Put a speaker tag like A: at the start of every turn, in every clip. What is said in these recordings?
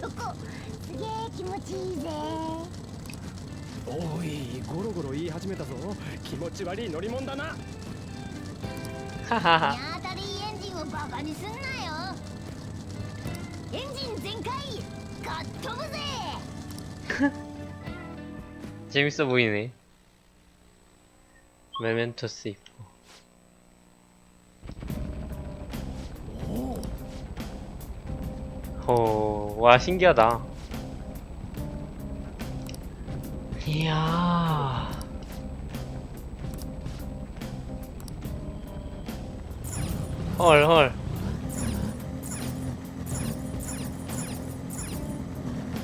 A: とこすげえ気持ちいいぜ
B: おいゴロゴロ言い始めたぞ気持ち悪い乗り物だな
A: ニ
C: 하하하
A: ャータリーエンジンをバカにすんなよエンジン全開かっ飛ぶぜ
C: 재밌어 보이네 메멘토스 있고 오, 와 신기하다. 이야. 헐헐.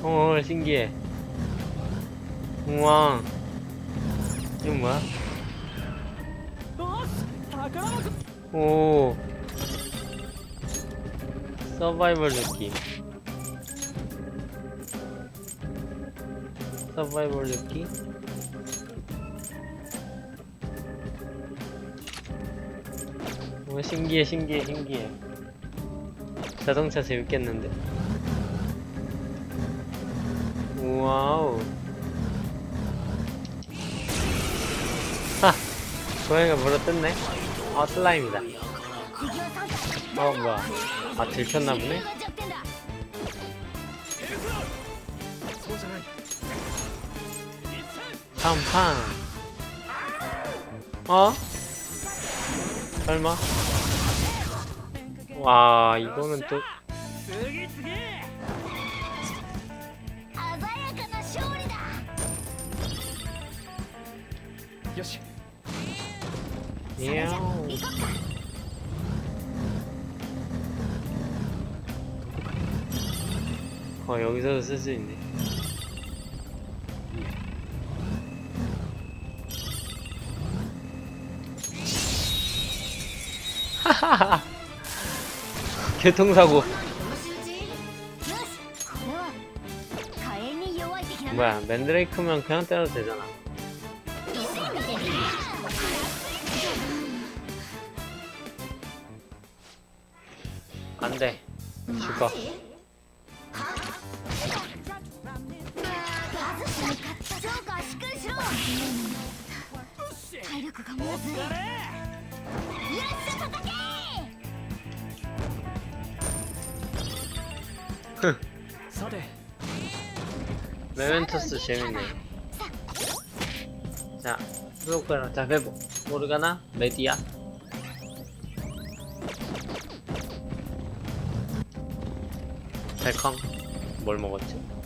C: 헐 신기해. 우와. 이건 뭐야? 오. 서바이벌 느낌 서바이벌 느낌? 오 신기해 신기해 신기해. 자동차 재밌겠는데? 와우. 하! 고양이가 물어 뜯네? 아 슬라임이다. 어 뭐야. 아 들켰나보네? 3판 어? 설마? 와 이거는 또
A: 야옹
C: 어 여기서도 쓸 수 있네 교통사고. 뭐야, 맨드레이크면 그냥 때려도 되잖아. 안 돼. 죽어. 재밌네. 자 후속가랑 자 해보 모르가나? 메디아 벨컹 뭘 먹었지?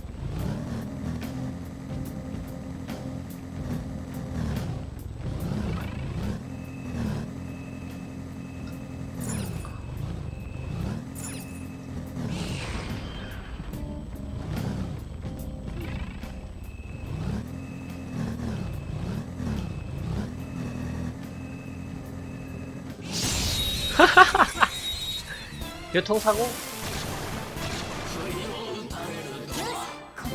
C: 교통사고?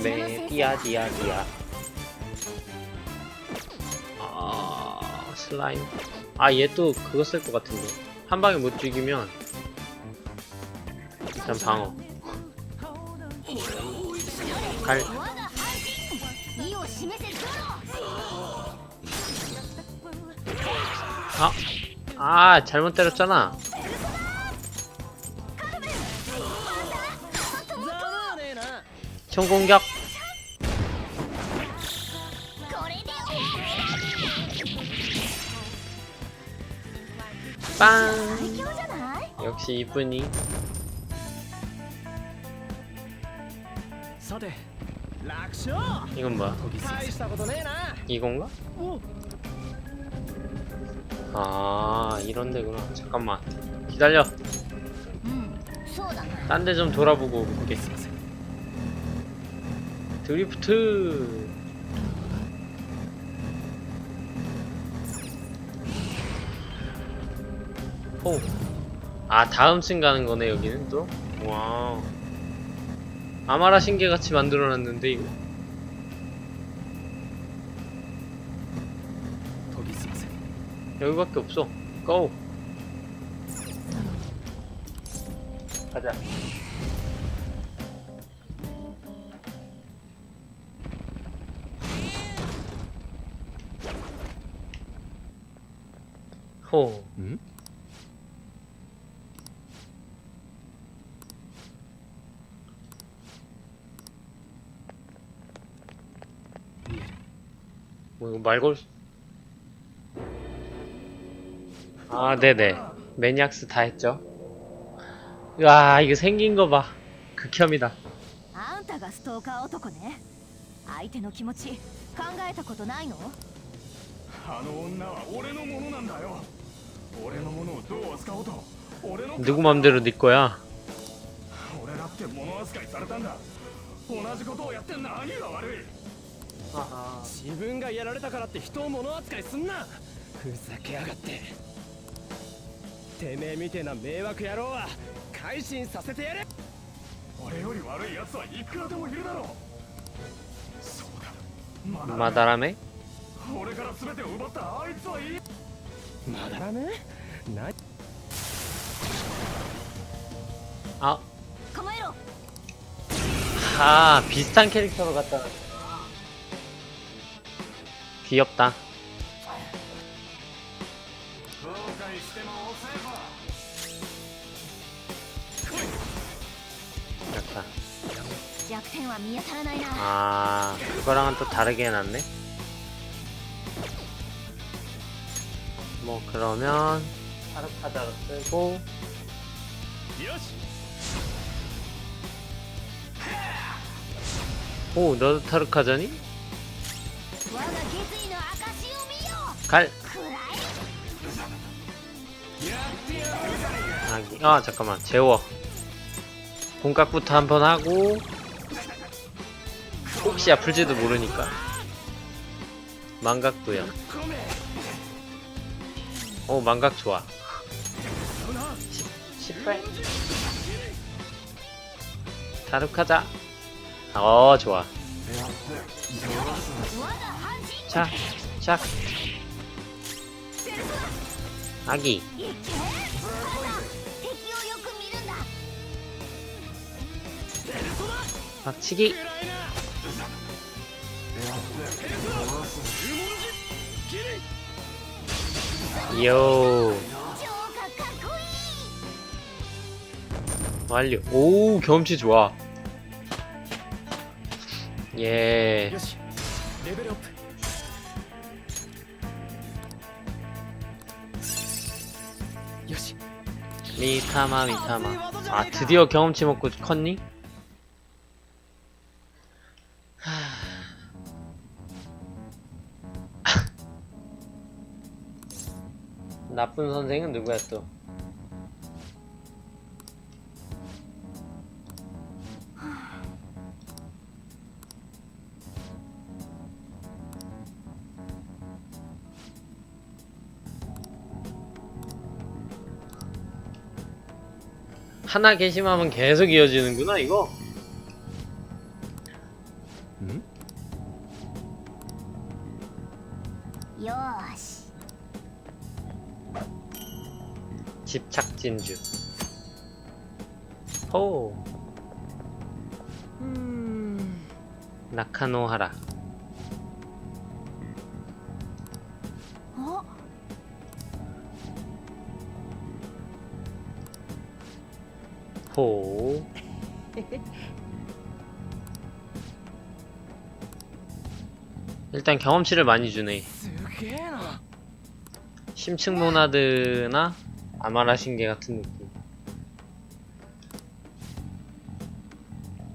C: 네, 띠야, 띠야, 띠야. 아, 슬라임. 아, 얘 또 그거 쓸 것 같은데. 한 방에 못 죽이면. 일단 방어. 갈. 아, 아, 잘못 때렸잖아. 총공격. 빵. 역시 이쁜이. 이건 뭐야? 이건가? 아 이런 데구나. 잠깐만. 기다려. 딴 데 좀 돌아보고
B: 오겠습니다.
C: 드리프트. 호. 아 다음 층 가는 거네 여기는 또? 우와 아마라 신개같이 만들어놨는데 이거.
B: 거기 있어
C: 여기밖에 없어. 고. 가자. 호.
B: ん
C: 뭐 이거 말걸 아 네네 매니악스 다 했죠 와 이거 생긴 거봐 극혐이다
A: あんたがストーカー男ね相手の気持ち考えたことないの
D: あの女は俺のものなんだよ
C: 누구 맘대로 네 거야
D: 俺だって物扱いされたんだ同じことをやって何が悪い
B: 自分がやられたからって人を物扱いすんなふざけやがっててめえみてえな迷惑野郎は改心させてやれ
D: 俺より悪い奴はいくらでもいるだろうそうだまだ
C: 마다라메
D: 俺から全てを奪ったあいつはいい
B: まだらめな
C: 아
A: 構えろ
C: 아, 비슷한 캐릭터로 갖다 놨 귀엽다.
D: 後悔しても遅えば
C: 약간.
A: 弱点は見当たらないな
C: 아, 그거랑은 또 다르게 해놨네. 뭐 그러면 파르카자로 쓰고 오 너도 타르카자니? 갈! 아, 아 잠깐만. 재워. 공각부터 한번 하고. 혹시 아플지도 모르니까. 망각도야. 어 망각 좋아. 10, 10회 자룩하자. 어 좋아. 자, 자. 아기. 박치기. 요. 완료. 오, 경험치 좋아. 예. 미타마 미타마. 아, 드디어 경험치 먹고 컸니? 나쁜 선생은 누구야 또? 하나 게시하면 계속 이어지는구나 이거?
A: んよー
C: 집착 진주. 호.
B: 음.
C: 나카노하라.
A: 어?
C: 호. 일단 경험치를 많이 주네. 심층 모나드나 아마라신개 같은 느낌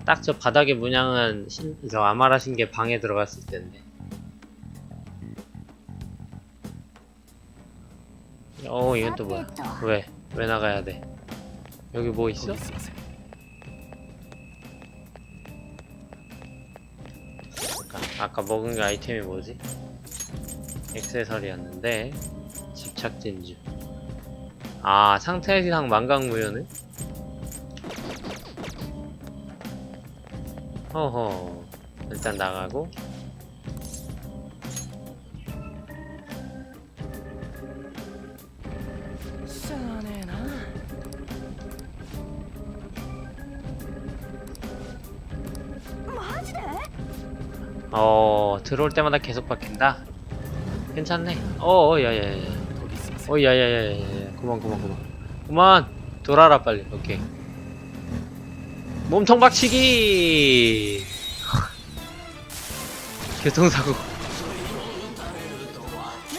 C: 딱 저 바닥에 문양은 신, 저 아마라신개 방에 들어갔을 텐데 어 이건 또 뭐야 왜? 왜 나가야 돼? 여기 뭐 있어? 아까 먹은 게 아이템이 뭐지? 액세서리였는데 집착 진주 아 상태상 망각무효네? 허허 일단 나가고. 어 들어올 때마다 계속 바뀐다? 괜찮네. 어, 어야야야 어야야야야. 그만 그만 그만. 그만. 돌아라 빨리. 오케이. 몸통 박치기! 교통사고.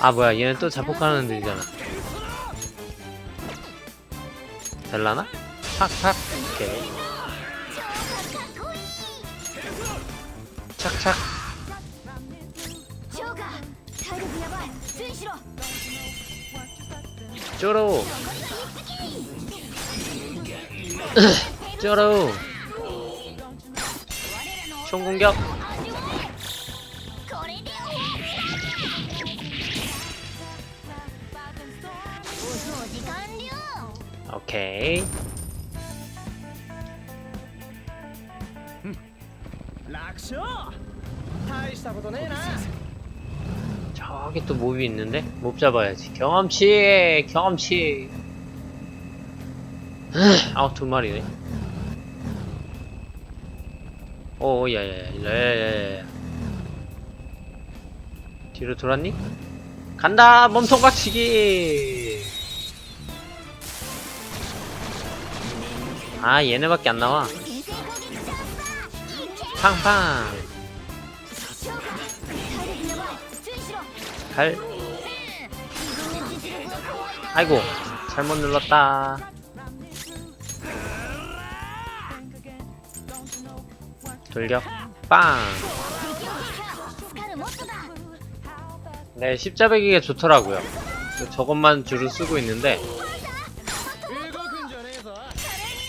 C: 아 뭐야. 얘는 또 자폭하는 애들이잖아. 될라나? 팍팍 오케이. 착착 쩔어. 쩔어. 총 공격. 오케이. 여기 또 몹이 있는데? 몹 잡아야지. 경험치! 경험치! 아우, 두 마리네. 어, 어, 오, 야, 야, 야, 야, 야. 뒤로 돌았니? 간다! 몸통 박치기! 아, 얘네밖에 안 나와. 팡팡! 갈. 아이고, 잘못 눌렀다. 돌격, 빵! 네, 십자배기가 좋더라고요. 저것만 주로 쓰고 있는데,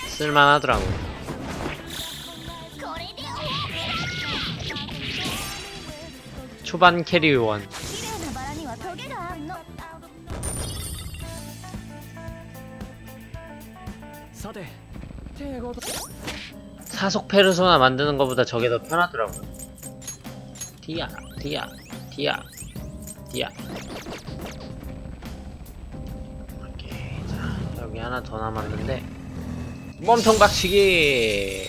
C: 쓸만하더라고요. 초반 캐리 요원 사속 페르소나 만드는 것보다 저게 더 편하더라고요. 디아, 디아, 디아, 디아. 오케이, 자 여기 하나 더 남았는데 몸통 박치기.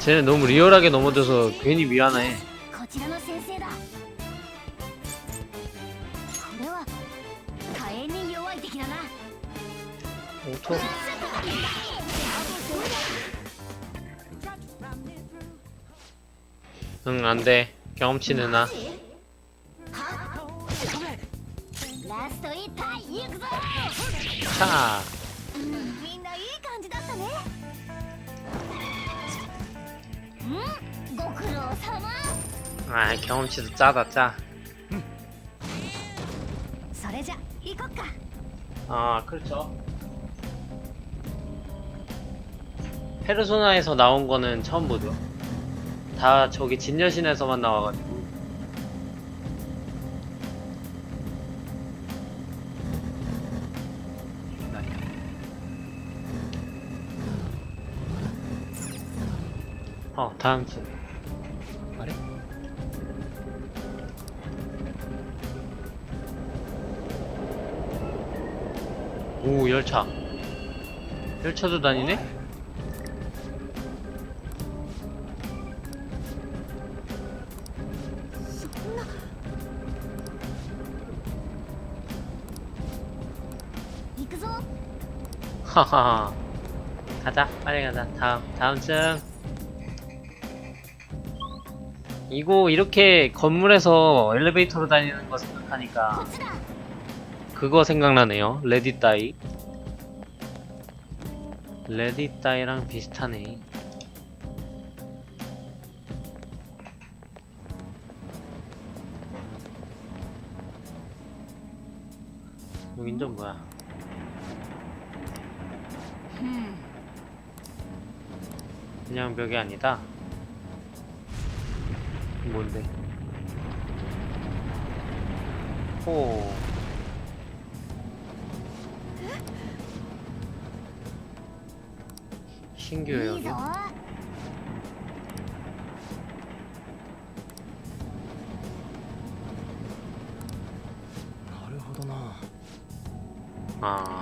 C: 쟤는 너무 리얼하게 넘어져서 괜히 미안해. 좋죠. 응, 안 돼.
A: 경험치는 나.
C: 차. 아, 경험치도 짜다, 짜. 아, 그렇죠. 페르소나에서 나온 거는 처음 보죠. 다 저기 진여신에서만 나와가지고. 어, 다음 주.
B: あれ
C: 오, 열차. 열차도 다니네? 허허 가자 빨리 가자. 다음 다음 층. 이거 이렇게 건물에서 엘리베이터로 다니는 거 생각하니까 그거 생각나네요. 레디 따이. 레디 따이랑 비슷하네. 뭐 여긴 좀 뭐야? 그냥 벽이 아니다. 뭔데? 오.
A: 신기해
C: 여기. 아.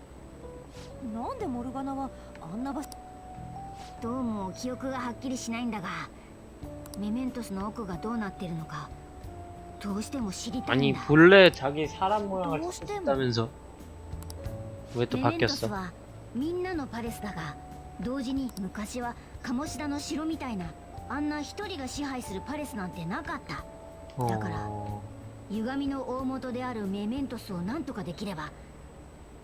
A: なんでモルガナはあんな場所どうも記憶がはっきりしないんだがメメントスの奥がどうなってるのかどうしても知りたい
C: 아니
A: んだ
C: 본래 자기 사람 모양을
A: 뭐 시대 뭐.
C: 찾았다면서 왜 또
A: メメントス
C: 바뀌었어
A: はみんなのパレスだが同時に昔は鴨志田の城みたいなあんな一人が支配するパレスなんてなかった 나가라.
C: 어...
A: 歪みの大元であるメメントスを何とかできれば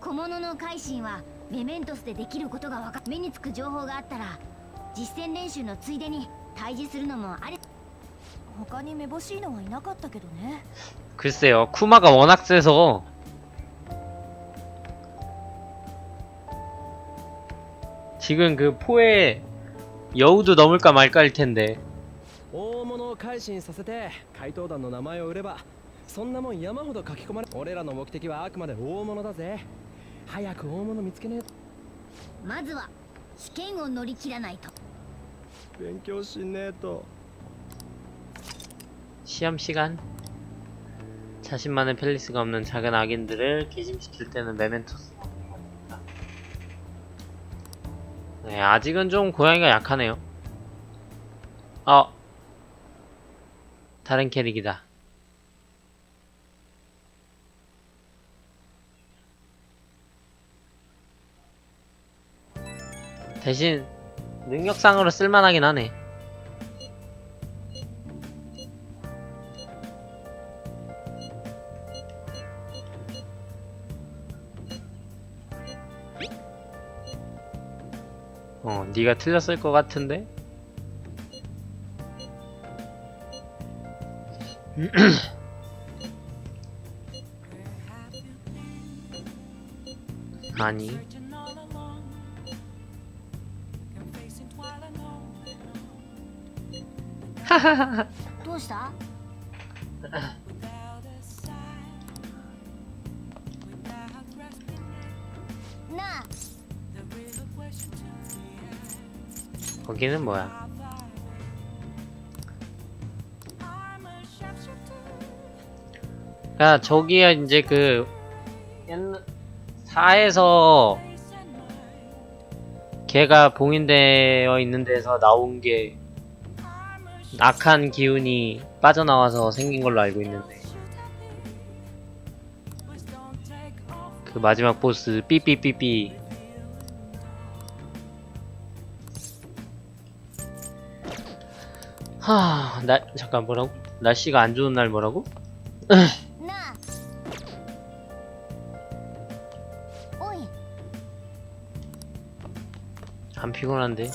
A: 小物の改心はメメントスでできることがわか目につく情報があったら実践練習のついでに対峙するのもあり他にめぼしいのはいなかったけどね
C: 글쎄요 쿠마가 워낙 세서 지금 그 포에 여우도 넘을까 말까 할 텐데
B: 大物を改心させて怪盗団の名前を売ればそんなもん山ほど書き込まれ俺らの目的はあくまで大物だぜ 早く大物見つけね
A: まずは試験を乗り切らないと
B: え勉強しねえと
C: 시험 시간 자신만의 펠리스가 없는 작은 악인들을 기심시킬 때는 메멘토스 네 아직은 좀 고양이가 약하네요 어 다른 캐릭이다 대신 능력상으로 쓸만하긴 하네 어, 네가 틀렸을 것 같은데? 아니,
A: どうしたなあ
C: 거기는 뭐야? 야, 저기야 이제 그 옛날 4에서 걔가 봉인되어 있는 데서 나온 게 악한 기운이 빠져나와서 생긴 걸로 알고 있는데 그 마지막 보스 삐삐삐삐 하... 나... 잠깐 뭐라고? 날씨가 안 좋은 날 뭐라고? 안 피곤한데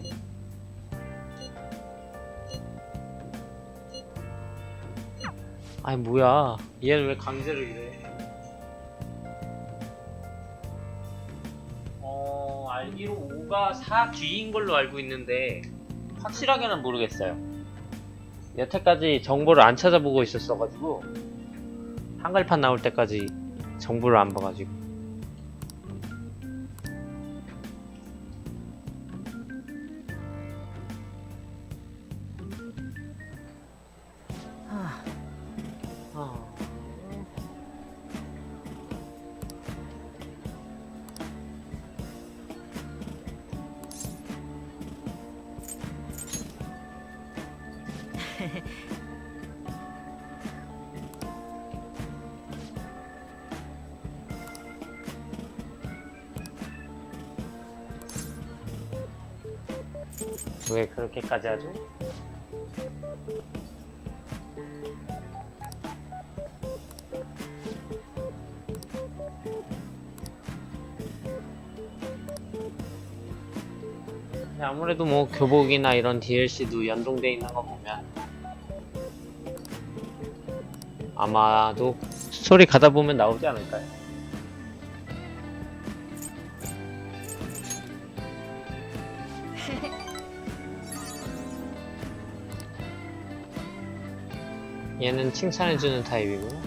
C: 아니 뭐야. 얘는 왜 강제로 이래? 어 알기로 5가 4 뒤인 걸로 알고 있는데 확실하게는 모르겠어요. 여태까지 정보를 안 찾아보고 있었어가지고 한글판 나올 때까지 정보를 안 봐가지고 왜 그렇게까지 하죠? 근데 아무래도 뭐 교복이나 이런 DLC도 연동돼 있는 거 보면 아마도 스토리 가다 보면 나오지 않을까요? 얘는 칭찬해주는 타입이구나.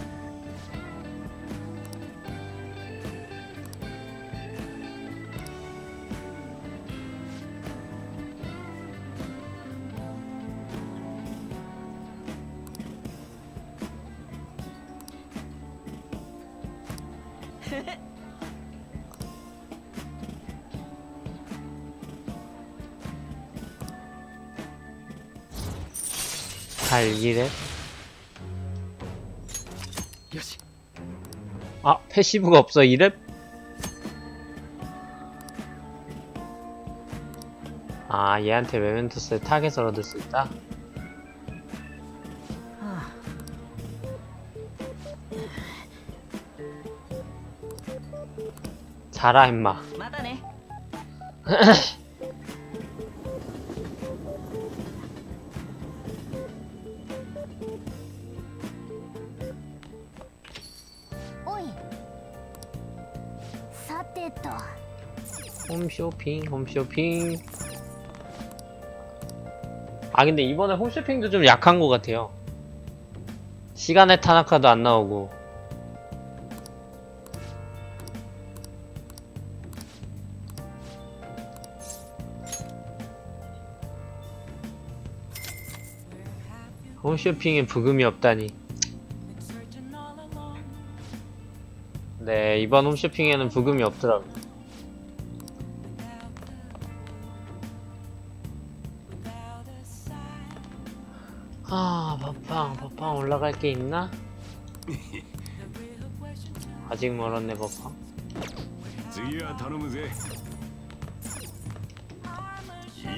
C: 달기래? 패시브가 없어, 이랩? 아, 얘한테 메멘토스의 타겟을 얻을 수 있다? 자라, 임마. 홈쇼핑, 홈쇼핑. 아, 근데 이번에 홈쇼핑도 좀 약한 것 같아요. 시간의 타나카도 안 나오고. 홈쇼핑에 부금이 없다니. 네, 이번 홈쇼핑에는 부금이 없더라고요. 아, 버팡, 버팡 올라갈 게 있나? 아직 멀었네, 버팡.
D: 次は頼むぜい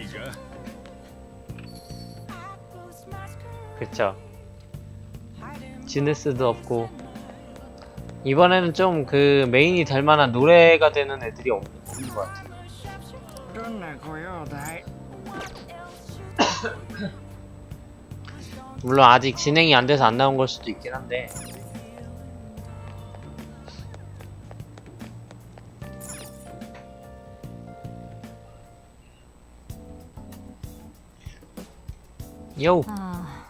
D: いか
C: 그쵸. 지네스도 없고. 이번에는 좀 그 메인이 될 만한 노래가 되는 애들이 없, 없는 것 같아요.
B: どんな御用だい
C: 물론 아직 진행이 안 돼서 안 나온 걸 수도 있긴 한데. 요!
A: ああ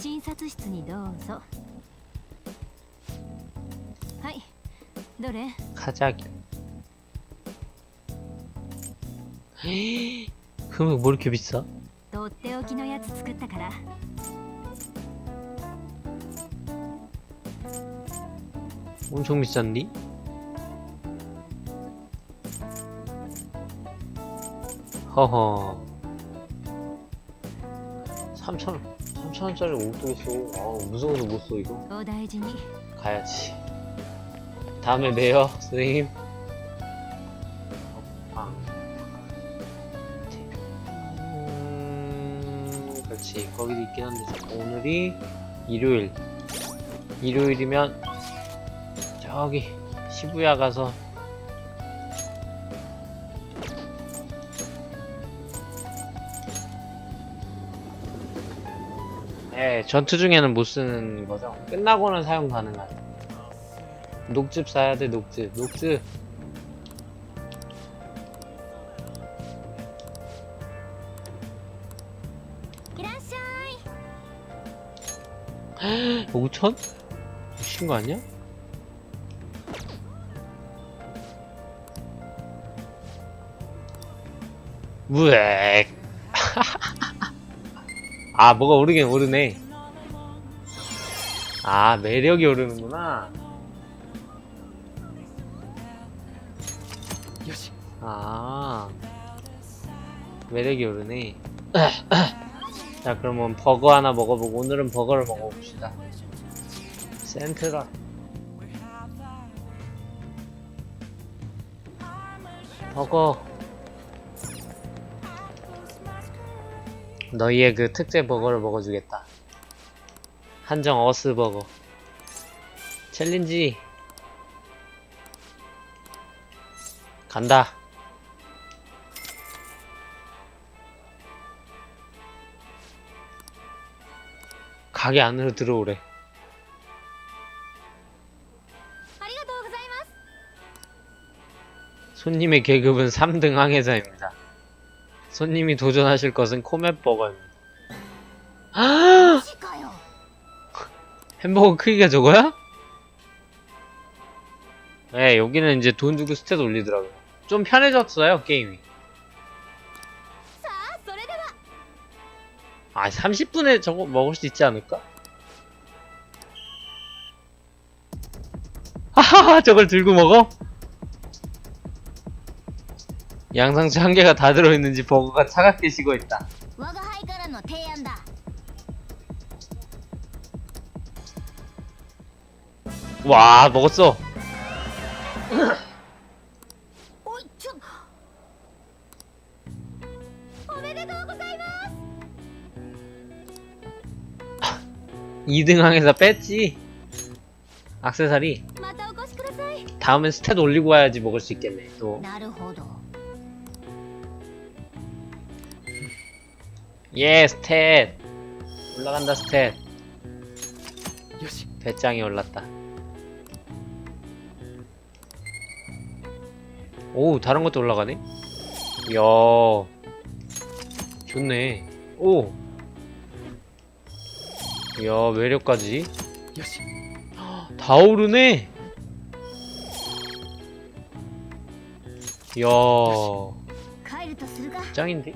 A: 診察室にどうぞはいどれ
C: 가자기. 금액 뭐 이렇게 비싸?
A: とっておきのやつ作ったから
C: 엄청 비싼디? 허허 3,000원 3,000원짜리 옷도 있어 아 무서워서 못 써 이거
A: お大事に
C: 가야지 다음에 봬요 선생님 거기도 있긴 한데 오늘이 일요일 일요일이면 저기 시부야 가서 네, 전투 중에는 못 쓰는 거죠. 끝나고는 사용 가능한. 녹즙 사야 돼, 녹즙. 녹즙. 5천? 미친 거 아니야? 우엑. 아, 뭐가 오르긴 오르네. 아, 매력이 오르는구나. 아, 매력이 오르네. 자, 그러면 버거 하나 먹어보고, 오늘은 버거를 먹어봅시다. 센트럴. 버거. 너희의 그 특제 버거를 먹어주겠다. 한정 어스 버거. 챌린지. 간다. 가게 안으로 들어오래. 손님의 계급은 3등 항해자입니다. 손님이 도전하실 것은 코멧버거입니다. 아! 햄버거 크기가 저거야? 네, 여기는 이제 돈 주고 스탯 올리더라고요. 좀 편해졌어요, 게임이. 아, 30분에 저거 먹을 수 있지 않을까? 아하하, 저걸 들고 먹어? 양상추 한 개가 다 들어있는지 버그가 차갑게 쉬고 있다. 와 먹었어. 2등 항에서 뺐지. 악세사리. 다음엔 스탯 올리고 와야지 먹을 수 있겠네. 또. 예 스탯. 올라간다 스탯. 배짱이 올랐다. 오 다른 것도 올라가네? 이야. 좋네. 오. 이야 외력까지. 다 오르네. 이야 짱인데?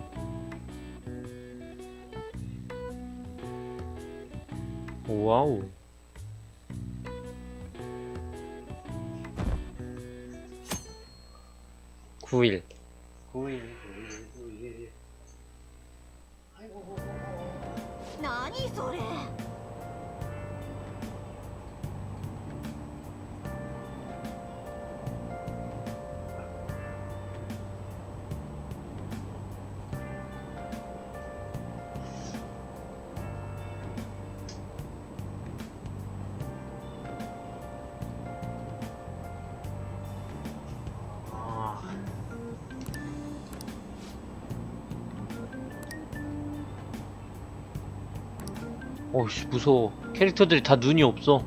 C: 와우. 구일 9일.
A: 何それ
C: 어이씨, 무서워. 캐릭터들이 다 눈이 없어.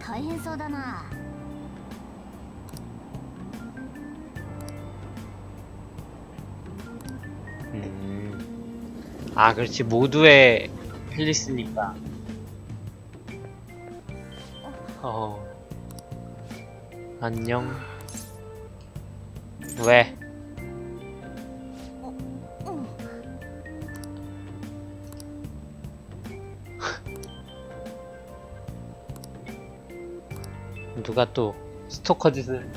A: 大変そうだな
C: 음. 아, 그렇지. 모두의 펠리스니까. 어. 안녕. 왜? 누가 또 스토커 짓을